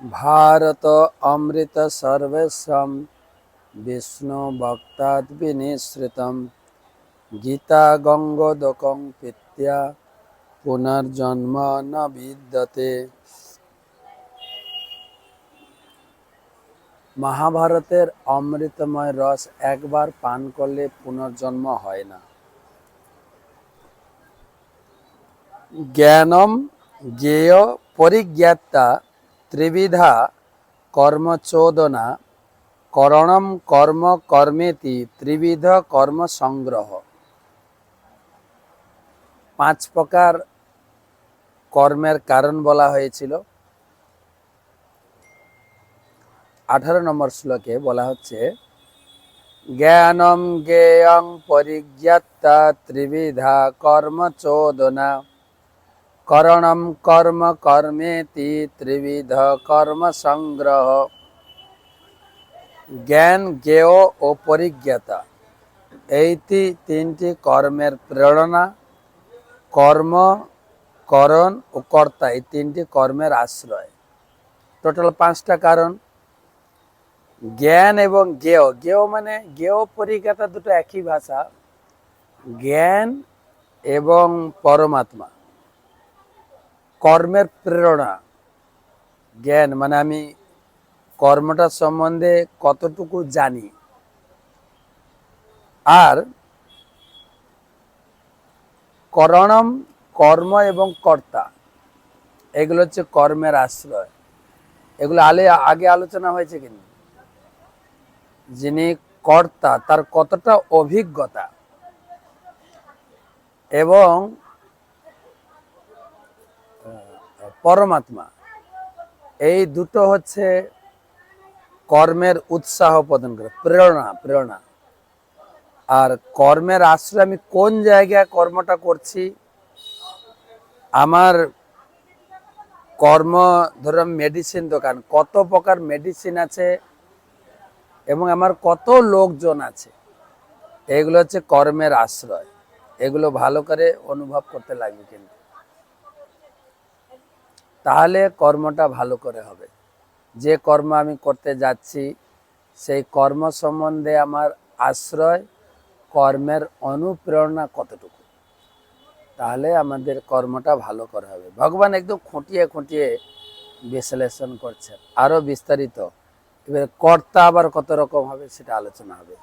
ভারত অমৃত সর্বেশ্বম বিষ্ণু ভক্তাদ বিনিশ্রিতম গীতা গঙ্গোদকং পিত্য়া পুনর্জন্ম ন বিদ্যতে মহাভারতের অমৃতময় রস একবার পান করলে পুনর্জন্ম হয় না। জ্ঞানম জ্ঞেয় পরিজ্ঞাতা ত্রিবিধা কর্মচোদনা করণম কর্ম কর্মেতি ত্রিবিধ কর্ম সংগ্রহ। পাঁচ প্রকার কর্মের কারণ বলা হয়েছিল। আঠারো নম্বর শ্লোকে বলা হচ্ছে, জ্ঞানম জ্ঞেয়ং পরিজ্ঞাতা ত্রিবিধা কর্মচোদনা। করণম কর্ম কর্মেতি ত্রিবিধ কর্ম সংগ্রহ জ্ঞান জ্ঞেয় ও পরিজ্ঞাতা এই তি- তিনটি কর্মের প্রেরণা কর্ম করণ ও কর্তা এই তিনটি কর্মের আশ্রয় টোটাল পাঁচটা কারণ জ্ঞান এবং জ্ঞেয় জ্ঞেয় মানে জ্ঞেয় পরিজ্ঞাতা দুটো একই ভাষা জ্ঞান এবং পরমাত্মা কর্মের প্রেরণা। জ্ঞান মানে আমি কর্মটা সম্বন্ধে কতটুকু জানি। আর করণম, কর্ম এবং কর্তা, এগুলো হচ্ছে কর্মের আশ্রয়। এগুলো আলে, আগে আলোচনা হয়েছে কিন্তু। যিনি কর্তা, তার কতটা অভিজ্ঞতা। এবং পরমাত্মা। এই দুটো হচ্ছে কর্মের উৎসাহ প্রদান করে, প্রেরণা প্রেরণা। আর কর্মের আশ্রয় আমি কোন জায়গায় কর্মটা করছি? আমার কর্ম ধরুন মেডিসিন দোকান, কত প্রকার মেডিসিন আছে এবং আমার কত লোকজন আছে? এগুলো হচ্ছে কর্মের আশ্রয়। এগুলো ভালো করে অনুভব করতে লাগবে কিন্তু। তাহলে কর্মটা ভালো করে হবে। যে কর্ম আমি করতে যাচ্ছি, সেই কর্ম সম্বন্ধে আমার আশ্রয়, কর্মের অনুপ্রেরণা কতটুকু? তাহলে আমাদের কর্মটা ভালো করে হবে। ভগবান একদম খুঁটিয়ে খুঁটিয়ে বিশ্লেষণ করছেন। আরও বিস্তারিত। এবার কর্তা আবার কত রকম হবে সেটা আলোচনা হবে।